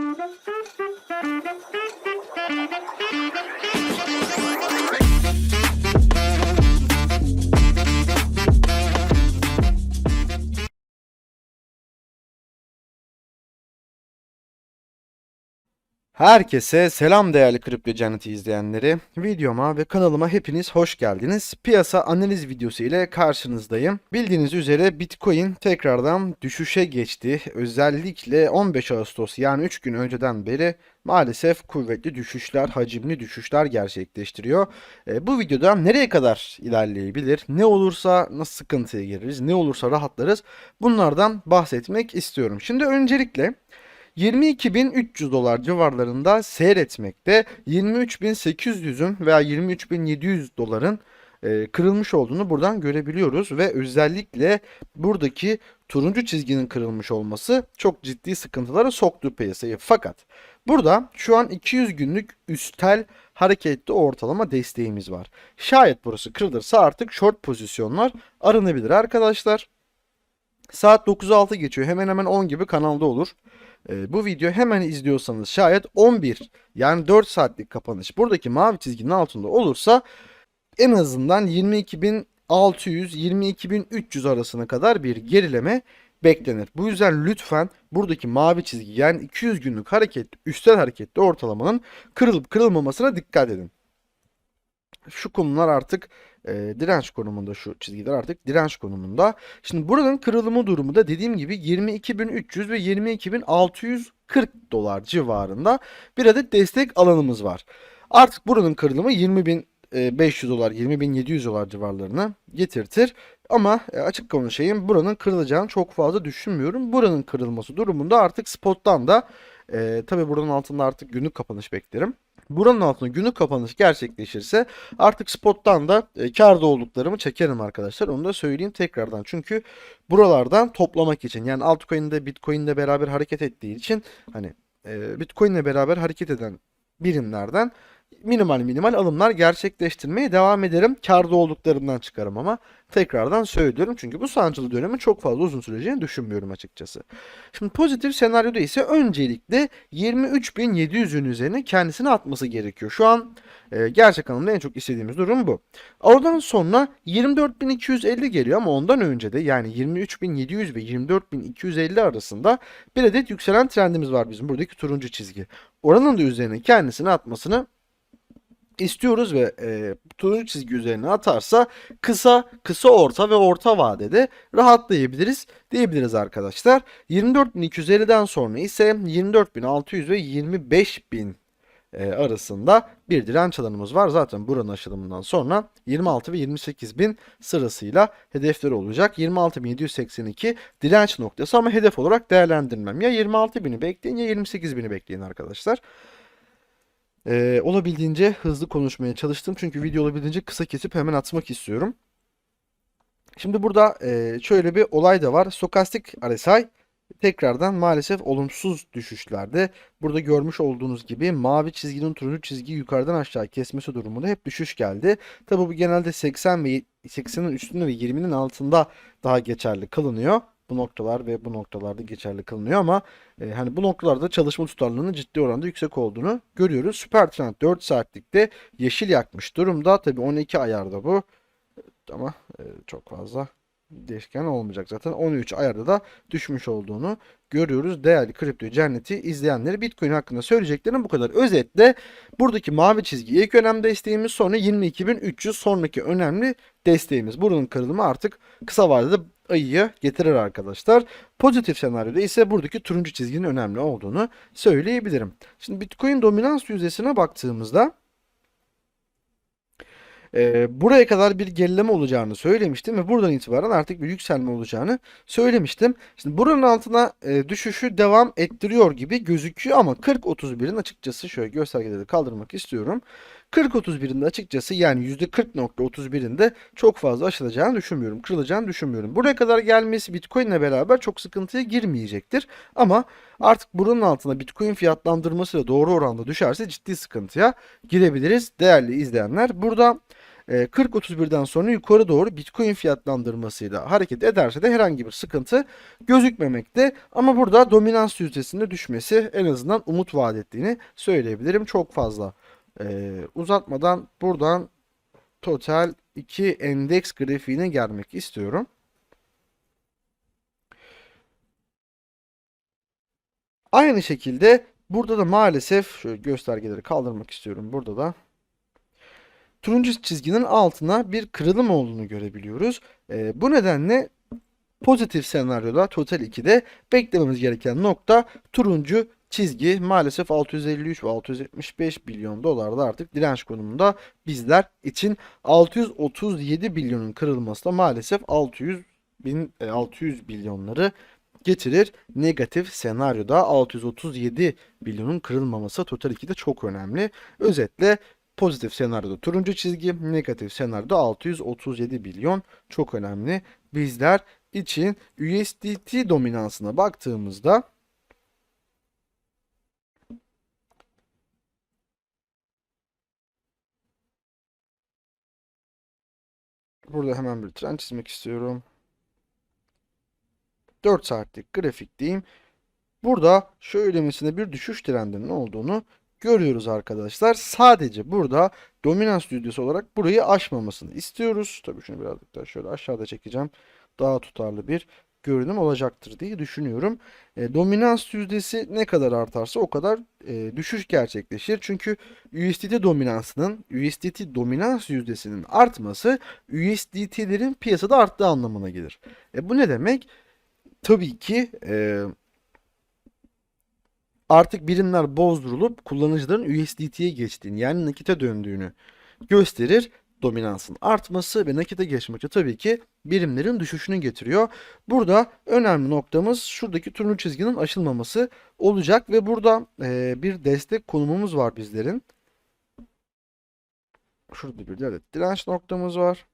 Thank you. Herkese selam değerli Kripto Cenneti izleyenleri. Videoma ve kanalıma hepiniz hoş geldiniz. Piyasa analiz videosu ile karşınızdayım. Bildiğiniz üzere Bitcoin tekrardan düşüşe geçti. Özellikle 15 Ağustos yani 3 gün önceden beri maalesef kuvvetli düşüşler, hacimli düşüşler gerçekleştiriyor. E, bu videoda nereye kadar ilerleyebilir, ne olursa nasıl sıkıntıya gireriz, ne olursa rahatlarız bunlardan bahsetmek istiyorum. Şimdi öncelikle 22.300 dolar civarlarında seyretmekte. 23.800'ün veya 23.700 doların e, kırılmış olduğunu buradan görebiliyoruz ve özellikle buradaki turuncu çizginin kırılmış olması çok ciddi sıkıntılara soktu piyasayı. Fakat burada şu an 200 günlük üstel hareketli ortalama desteğimiz var. Şayet burası kırılırsa artık short pozisyonlar aranabilir arkadaşlar. Saat 9.06 geçiyor. Hemen hemen 10 gibi kanalda olur. Ee, bu video hemen izliyorsanız şayet 11 yani 4 saatlik kapanış buradaki mavi çizginin altında olursa en azından 22.600-22.300 arasına kadar bir gerileme beklenir. Bu yüzden lütfen buradaki mavi çizgi yani 200 günlük hareket üstel hareketli ortalamanın kırılıp kırılmamasına dikkat edin. Şu konular artık e, direnç konumunda şu çizgiler artık direnç konumunda. Şimdi buranın kırılımı durumu da dediğim gibi 22.300 ve 22.640 dolar civarında bir adet destek alanımız var. Artık buranın kırılımı 20.500 dolar 20.700 dolar civarlarına getirtir. Ama e, açık konuşayım buranın kırılacağını çok fazla düşünmüyorum. Buranın kırılması durumunda artık spottan da e, tabi buranın altında artık günlük kapanış beklerim. Buranın altında günlük kapanış gerçekleşirse artık spottan da e, karda olduklarımı çekerim arkadaşlar. Onu da söyleyeyim tekrardan. Çünkü buralardan toplamak için yani altcoin'de Bitcoin'le beraber hareket ettiği için hani e, Bitcoin'le beraber hareket eden birimlerden minimal minimal alımlar gerçekleştirmeye devam ederim. Karda olduklarımdan çıkarım ama tekrardan söylüyorum. Çünkü bu sancılı dönemin çok fazla uzun süreceğini düşünmüyorum açıkçası. Şimdi pozitif senaryoda ise öncelikle 23.700'ün üzerine kendisini atması gerekiyor. Şu an e, gerçek anlamda en çok istediğimiz durum bu. Oradan sonra 24.250 geliyor ama ondan önce de yani 23.700 ve 24.250 arasında bir adet yükselen trendimiz var bizim buradaki turuncu çizgi. Oranın da üzerine kendisini atmasını istiyoruz ve e, turuncu çizgi üzerine atarsa kısa, kısa orta ve orta vadede rahatlayabiliriz diyebiliriz arkadaşlar. 24.250'den sonra ise 24.600 ve 25.000 e, arasında bir direnç alanımız var. Zaten buranın açılımından sonra 26 ve 28 bin sırasıyla hedefleri olacak. 26.782 direnç noktası ama hedef olarak değerlendirmem. Ya 26 bini bekleyin ya 28 bini bekleyin arkadaşlar. Ee, olabildiğince hızlı konuşmaya çalıştım. Çünkü video olabildiğince kısa kesip hemen atmak istiyorum. Şimdi burada e, şöyle bir olay da var. Stokastik RSI tekrardan maalesef olumsuz düşüşlerde. Burada görmüş olduğunuz gibi mavi çizginin turuncu çizgiyi yukarıdan aşağı kesmesi durumunda hep düşüş geldi. Tabi bu genelde 80 ve 80'in üstünde ve 20'nin altında daha geçerli kılınıyor bu noktalar ve bu noktalarda geçerli kılınıyor ama e, hani bu noktalarda çalışma tutarlılığının ciddi oranda yüksek olduğunu görüyoruz. Süper Trend 4 saatlikte yeşil yakmış durumda. Tabi 12 ayarda bu ama e, çok fazla değişken olmayacak zaten. 13 ayarda da düşmüş olduğunu görüyoruz. Değerli kripto cenneti izleyenleri Bitcoin hakkında söyleyeceklerim bu kadar. Özetle buradaki mavi çizgi ilk önemli desteğimiz sonra 22.300 sonraki önemli desteğimiz. Buranın kırılımı artık kısa vadede ayıyı getirir arkadaşlar. Pozitif senaryoda ise buradaki turuncu çizginin önemli olduğunu söyleyebilirim. Şimdi Bitcoin dominans yüzdesine baktığımızda e, buraya kadar bir gerileme olacağını söylemiştim ve buradan itibaren artık bir yükselme olacağını söylemiştim. Şimdi buranın altına e, düşüşü devam ettiriyor gibi gözüküyor ama 40-31'in açıkçası şöyle göstergeleri kaldırmak istiyorum. 40-31'inde açıkçası yani %40.31'inde çok fazla aşılacağını düşünmüyorum. Kırılacağını düşünmüyorum. Buraya kadar gelmesi Bitcoin ile beraber çok sıkıntıya girmeyecektir. Ama artık buranın altına Bitcoin fiyatlandırması da doğru oranda düşerse ciddi sıkıntıya girebiliriz değerli izleyenler. Burada 40-31'den sonra yukarı doğru Bitcoin fiyatlandırmasıyla hareket ederse de herhangi bir sıkıntı gözükmemekte. Ama burada dominans yüzdesinde düşmesi en azından umut vaat ettiğini söyleyebilirim. Çok fazla e, uzatmadan buradan total 2 endeks grafiğine gelmek istiyorum. Aynı şekilde burada da maalesef şöyle göstergeleri kaldırmak istiyorum. Burada da turuncu çizginin altına bir kırılım olduğunu görebiliyoruz. E, bu nedenle pozitif senaryoda Total 2'de beklememiz gereken nokta turuncu çizgi maalesef 653 ve 675 milyon dolarda artık direnç konumunda bizler için 637 milyonun kırılması da maalesef 600 bin 600 milyonları getirir. Negatif senaryoda 637 milyonun kırılmaması Total 2'de çok önemli. Özetle pozitif senaryoda turuncu çizgi, negatif senaryoda 637 milyon çok önemli. Bizler için USDT dominansına baktığımızda Burada hemen bir trend çizmek istiyorum. 4 saatlik grafik diyeyim. Burada şöylemesine bir düşüş trendinin olduğunu görüyoruz arkadaşlar. Sadece burada dominans yüzdesi olarak burayı aşmamasını istiyoruz. Tabii şunu birazcık daha şöyle aşağıda çekeceğim. Daha tutarlı bir görünüm olacaktır diye düşünüyorum. E, dominans yüzdesi ne kadar artarsa o kadar e, düşüş gerçekleşir. Çünkü USDT dominansının, USDT dominans yüzdesinin artması USDT'lerin piyasada arttığı anlamına gelir. E, bu ne demek? Tabii ki e, artık birimler bozdurulup kullanıcıların USDT'ye geçtiğini yani nakite döndüğünü gösterir. Dominansın artması ve nakite geçmekte tabii ki birimlerin düşüşünü getiriyor. Burada önemli noktamız şuradaki turuncu çizginin aşılmaması olacak ve burada e, bir destek konumumuz var bizlerin. Şurada bir adet direnç noktamız var.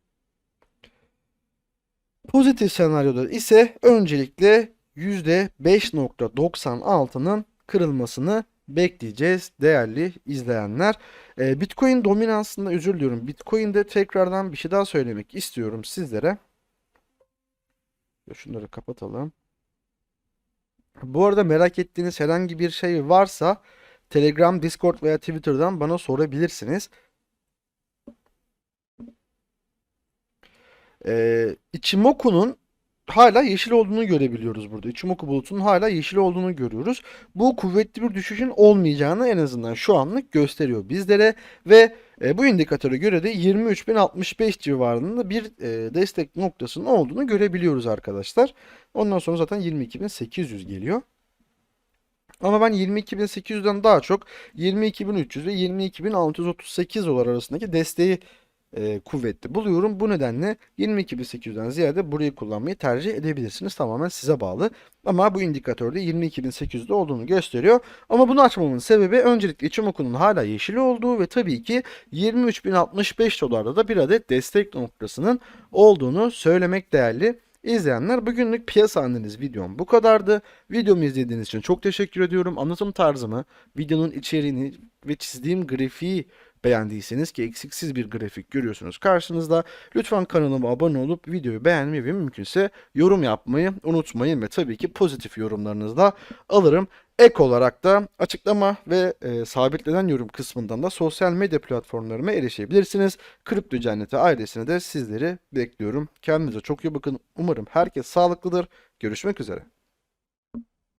Pozitif senaryoda ise öncelikle %5.96'nın kırılmasını bekleyeceğiz değerli izleyenler. Ee, Bitcoin dominansında özür diliyorum. Bitcoin'de tekrardan bir şey daha söylemek istiyorum sizlere. Şunları kapatalım. Bu arada merak ettiğiniz herhangi bir şey varsa Telegram, Discord veya Twitter'dan bana sorabilirsiniz. Ee, Ichimoku'nun hala yeşil olduğunu görebiliyoruz burada. Ichimoku bulutunun hala yeşil olduğunu görüyoruz. Bu kuvvetli bir düşüşün olmayacağını en azından şu anlık gösteriyor bizlere ve e, bu indikatöre göre de 23.065 civarında bir e, destek noktasının olduğunu görebiliyoruz arkadaşlar. Ondan sonra zaten 22.800 geliyor. Ama ben 22.800'den daha çok 22.300 ve 22.638 dolar arasındaki desteği e, kuvvetli buluyorum. Bu nedenle 22.800'den ziyade burayı kullanmayı tercih edebilirsiniz. Tamamen size bağlı. Ama bu indikatörde 22.800'de olduğunu gösteriyor. Ama bunu açmamın sebebi öncelikle Ichimoku'nun hala yeşil olduğu ve tabii ki 23.065 dolarda da bir adet destek noktasının olduğunu söylemek değerli. İzleyenler bugünlük piyasa analiz videom bu kadardı. Videomu izlediğiniz için çok teşekkür ediyorum. Anlatım tarzımı, videonun içeriğini ve çizdiğim grafiği beğendiyseniz ki eksiksiz bir grafik görüyorsunuz karşınızda. Lütfen kanalıma abone olup videoyu beğenmeyi ve mümkünse yorum yapmayı unutmayın ve tabii ki pozitif yorumlarınızı da alırım. Ek olarak da açıklama ve e, sabitlenen yorum kısmından da sosyal medya platformlarıma erişebilirsiniz. Kripto Cenneti ailesine de sizleri bekliyorum. Kendinize çok iyi bakın. Umarım herkes sağlıklıdır. Görüşmek üzere.